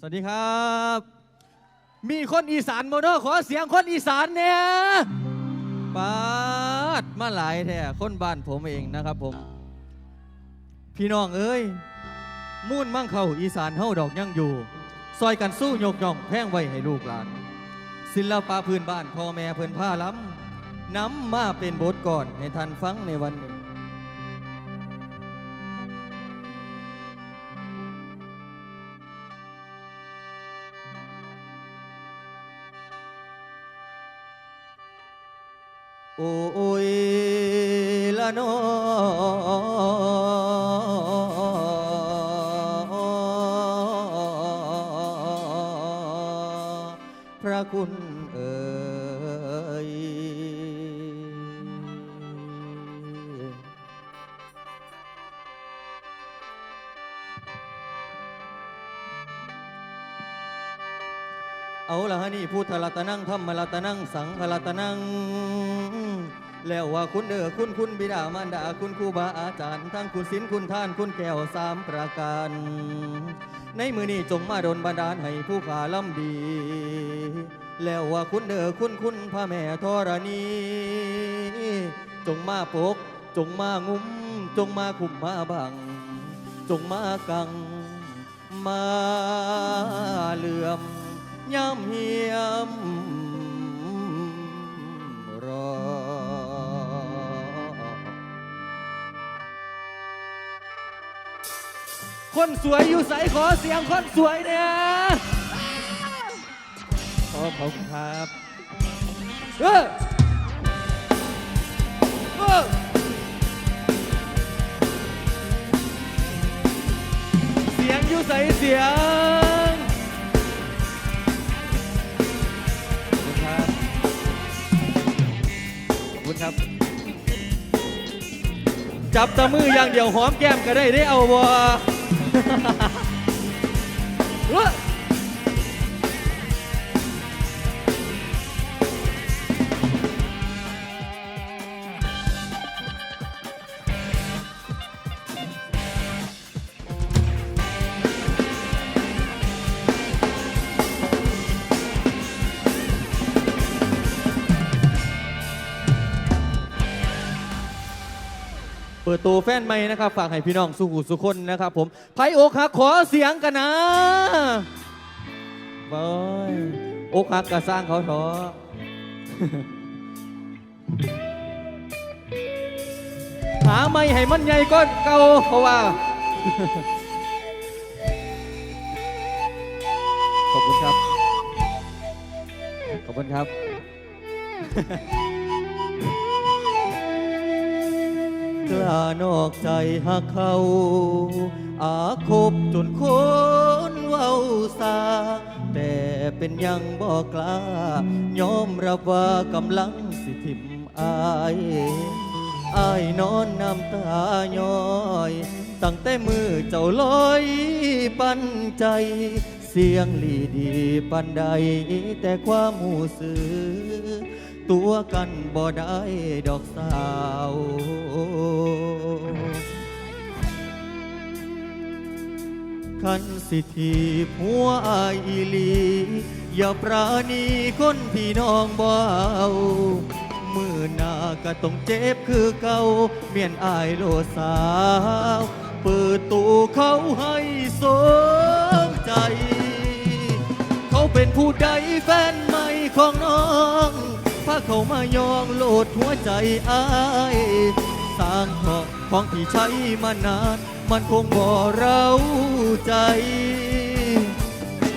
สวัสดีครับ มีคนอีสานโมโนขอเสียงคนอีสานเนี่ยปาดมาหลายแท้คนบ้านผมเองนะครับผม พี่น้องเอ้ยมุ่นมั่งเขาอีสานเฮาดอกยั่งอยู่ ซอยกันสู้ยกย่องแพ่งไว้ให้ลูกหลาน ศิลปะพื้นบ้านพ่อแม่เพิ่นผ้าล้ำน้ำมาเป็นบทก่อนให้ท่านฟังในวันนี้โพระคุณเอ่ยเอาละฮะนี่พุทธรัตนังธรรมรัตนังสังฆรัตนัง แล้วว่าคุณเด้อคุณคุณบิดามารดาคุณครูบาอาจารย์ ทั้งคุณศีลคุณท่านคุณแก้วสามประการ ในมือนี้จงมาดลบันดาลให้ผู้ขาล่ำดี แล้วว่าคุณเด้อคุณคุณพระแม่ธรณี จงมาปก จงมางุ้ม จงมาคุมมาบัง จงมากัง มาเหลื่อมย่ำเหียม คนสวยอยู่ใสขอเสียงคนสวยเนี่ยขอบคุณครับเออเออเสียงอยู่ใสเสียงขอบคุณครับขอบคุณครับ จับตะมืออย่างเดียวหอมแก้มก็ได้ได้เอาบ่ Ha ha ha. ดตัวแฟนใหม่นะครับ ฝากให้พี่น้องสุขุสุคนนะครับผมไพโอกหักขอเสียงกันนะบอยอกหักก็สร้างเขาเถอหาไม่ให้มันใหญ่ก้นเก่าเพราะว่า ขอบคุณครับ ขอบคุณครับ กล้านอกใจหักเขา อาคบจนคนเว้าซาแต่เป็นยังบอกกล้ายอมรับว่ากำลังสิทิมอายอายนอนน้ำตาย้อยตั้งแต่มือเจ้าลอยปันใจ เสียงลีดีปันใดแต่ความหูสึก ตัวกันบ่ได้ดอกสาว คันสิทีผัวอายอีลี อย่าปราณีคนพี่น้องบ่เอามือหน้าก็ต้องเจ็บคือเก่าเมียนอายโลสาว เปิดตู้เขาให้สมใจ เขาเป็นผู้ใดแฟนใหม่ของน้อง เขามายองโลดหัวใจอายสร้างของของที่ใช้มานาน มันคงบ่เราใจ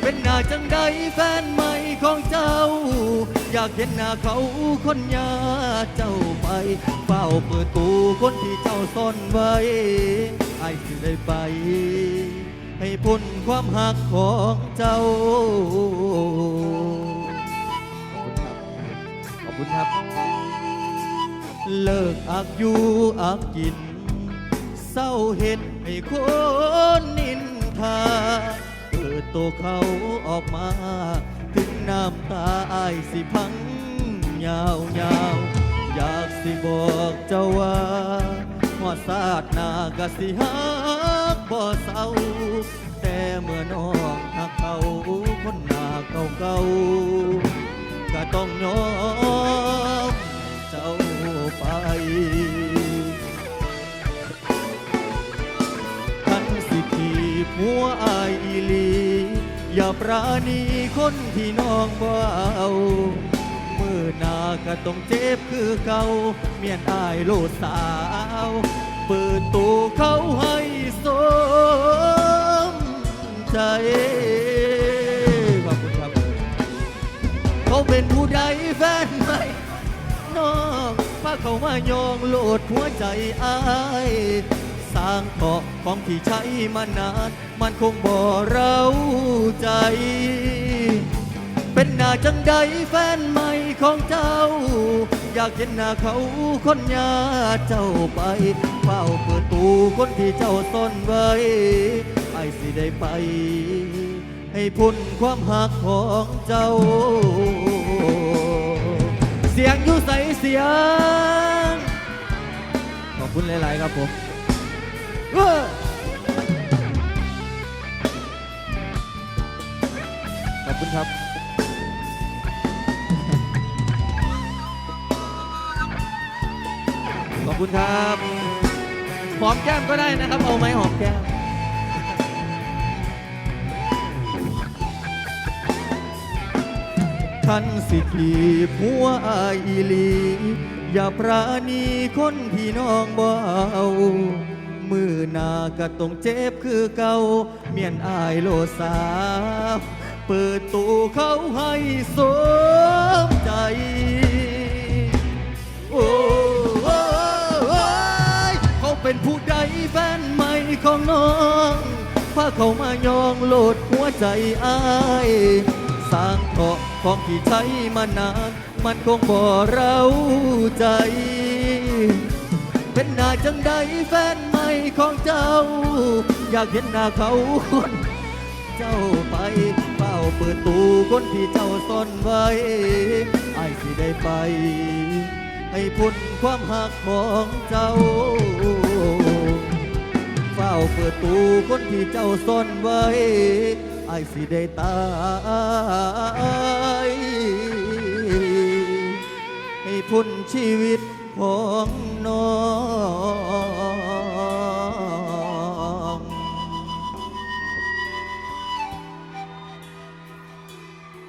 เป็นหน้าจังใดแฟนใหม่ของเจ้า อยากเห็นหน้าเขาคนยาเจ้าไปเฝ้าเปิดตูคนที่เจ้าซ่อนไว้ไอ้สิได้ไป ให้พ้นความหักของเจ้า อบคุณครับ เลิกอักอยู่อักกิน เศร้าเห็ดให้คนนินทาเปิดตัวเขาออกมา ถึงน้ำตาอายสิพังยาวยาวอยากสิบอกเจ้าว่าหอดศาสตร์หนากะสิฮักบ่เศร้าแต่เมื่อน้องหักเขาคนนาเก่าก็ ก็ต้องยอมเจ้าไปท่านสิทีผัวอายอีลี อย่าปราณีคนที่น้องบ่เมื่อนาก็ต้องเจ็บคือเก่าเมียนอายโลดสาว เปิดตู้เขาให้สมใจ เขามายองโลดหัวใจอายสร้างเกาะของที่ใช้มานาน มันคงบ่เราใจ เป็นหน้าจังใดแฟนใหม่ของเจ้า อยากเห็นหน้าเขาคนยาเจ้าไปเฝ้าเปิดตูคนที่เจ้าซ่อนไว้ไอ้สิได้ไป ให้พ้นความหักของเจ้า เสียงอยู่ใสเสียง ขอบคุณหลาย ๆ ครับผมเว้อขอบคุณครับ ขอบคุณครับ หอมแก้มก็ได้นะครับ เอาไหมหอมแก้ม ท่านสิทีผัวอายอีลี อย่าปราณีคนที่น้องบ่เอามือหนาก็ต้องเจ็บคือเก่าเมียนอายโลสา เปิดตู้เขาให้สมใจโอ้โอ้โอ้ยเขาเป็นผู้ใดแฟนใหม่ของน้องพาเขามายองโลดหัวใจอาย สร้างเกาะ ของที่ใช้มานาน มันคงบ่เราใจ เป็นหน้าจังใดแฟนใหม่ของเจ้า อยากเห็นหน้าเขาคนเจ้าไปเฝ้าเปิดตูคนที่เจ้าซ่อนไว้ไอ้สิได้ไป ให้พ้นความหักของเจ้าเฝ้าเปิดตูคนที่เจ้าซ่อนไว้ไอ้สิได้ตาย พ้นชีวิตของน้อง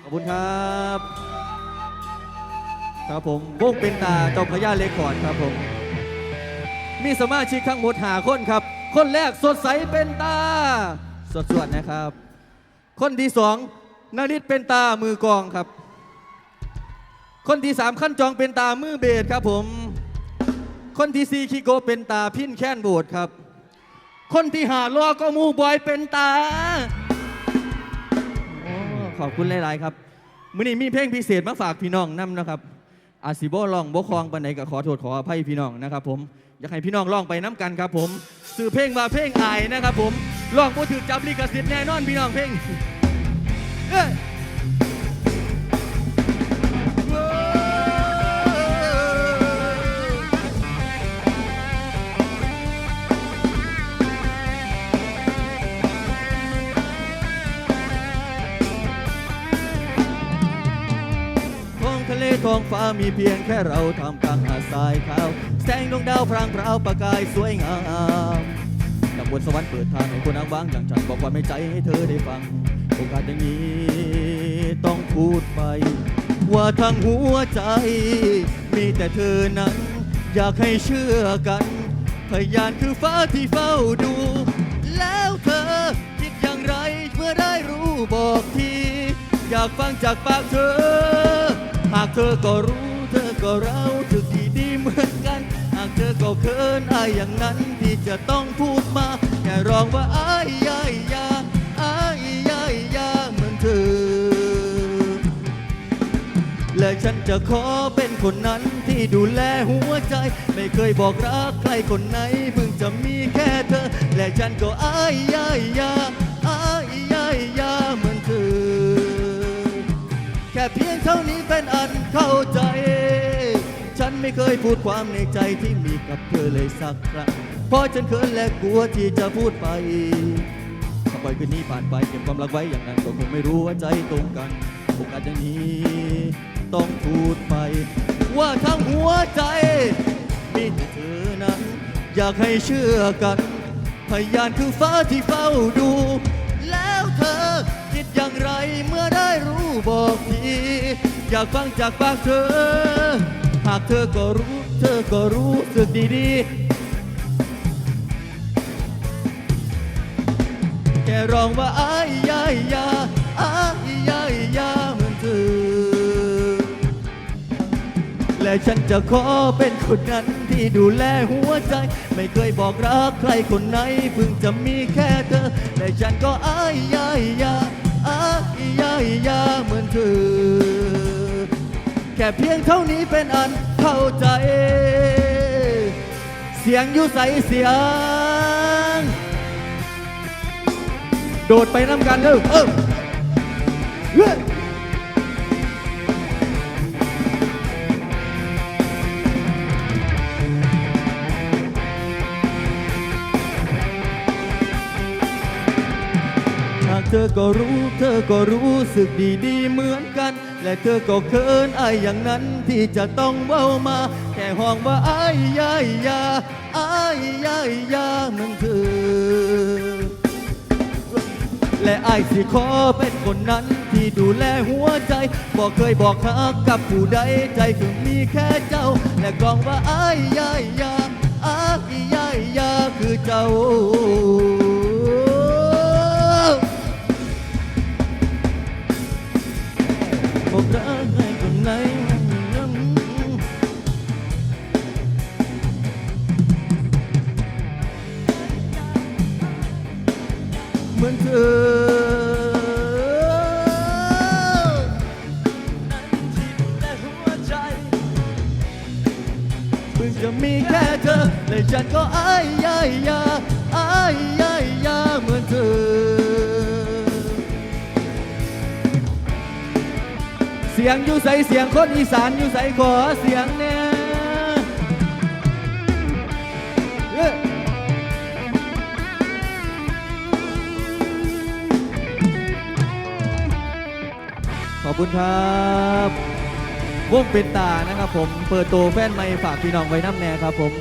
ขอบคุณครับ ครับผมวงเป็นตาเจ้าพญาเล็กก่อนครับผม มีสมาชิกทั้งหมดหาคนครับ คนแรกสดใสเป็นตา สดสวดนะครับ คนที่สองนาริตเป็นตามือกองครับ คนที่สามขั้นจองเป็นตามือเบสครับผม คนที่สี่คิโกเป็นตาพินแค้นโบดครับ คนที่หาลอก็มูบอยเป็นตาโอ้ขอบคุณหลาย ๆ ครับมื้อนี้มีเพลงพิเศษมาฝากพี่น้องนํนะครับ อาซิโบลองบ่คลองปันไหนก็ขอโทษขออภัยพี่น้องนะครับผมอยากให้พี่น้องลองไปน้ำกันครับผมสื่อเพลงมาเพลงอายนะครับผมลองบ่ถือจับลิขสิทธิ์แน่นอนพี่น้องเพลงเอ้ ท้องฟ้ามีเพียงแค่เราทำกลางหาดทรายขาว แสงดวงดาวพรางพราวประกายสวยงามดังบนสวรรค์เปิดทางให้คนอ้างว้างอย่างฉันบอกความในใจให้เธอได้ฟัง โอกาสอย่างนี้ต้องพูดไป ว่าทั้งหัวใจ มีแต่เธอนั้น อยากให้เชื่อกัน พยานคือฟ้าที่เฝ้าดู แล้วเธอคิดอย่างไรเมื่อได้รู้บอกที อยากฟังจากปากเธอ หากเธอก็รู้เธอก็เราถึกที่ดีเหมือนกัน หากเธอก็เคินอายอย่างนั้นที่จะต้องพูดมาแค่ร้องว่าอายยายยาอายยายยาเหมือนเธอ และฉันจะขอเป็นคนนั้นที่ดูแลหัวใจ ไม่เคยบอกรักใครคนไหนเพิ่งจะมีแค่เธอ และฉันก็อายยายยา ค่เพียงเท่านี้เป็นอันเข้าใจ ฉันไม่เคยพูดความในใจที่มีกับเธอเลยสักครั้งเพราะฉันเขินและกลัวที่จะพูดไปถ้าปล่อยคืนนี้ผ่านไปเก็บความรักไว้อย่างนั้นก็คงไม่รู้ว่าใจตรงกันโอกาสอย่างนี้ต้องพูดไป ว่าทั้งหัวใจมีแต่เธอนั้น อยากให้เชื่อกันพยานคือฟ้าที่เฝ้าดู แล้วเธอคิดอย่างไรเมื่อได้รู้บอกที อยากฟังจากปากเธอ หากเธอก็รู้เธอก็รู้สึกดีๆ แค่ร้องว่าอายยายยาอายยายยาเหมือนเธอ และฉันจะขอเป็นคนนั้นที่ดูแลหัวใจ ไม่เคยบอกรักใครคนไหนเพิ่งจะมีแค่เธอ และฉันก็อายยายยาอายยายยาเหมือนเธอ แค่เพียงเท่านี้เป็นอันเข้าใจ เสียงอยู่ใสเสียง โดดไปน้ำกันเด้อเออเฮ้ยหากเธอก็รู้ เธอก็รู้สึกดีดีเหมือนกัน และเธอก็เคินอายอย่างนั้นที่จะต้องเว้ามา แค่ห้องว่าอายยายยาอายยายยาเหมือนเธอ และอายสิขอเป็นคนนั้นที่ดูแลหัวใจ บอกเคยบอกฮักกับผู้ใดใจคือมีแค่เจ้า และกองว่าอายยายยาอายยายยาคือเจ้า เสียงอยู่ใสเสียงคนอีสานอยู่ใสขอเสียงเนี่ยขอบคุณครับวงเป็นตานะครับผม เปิดตัวแฟนไม่ฝากพี่น้องไว้น้ำแน่ครับผม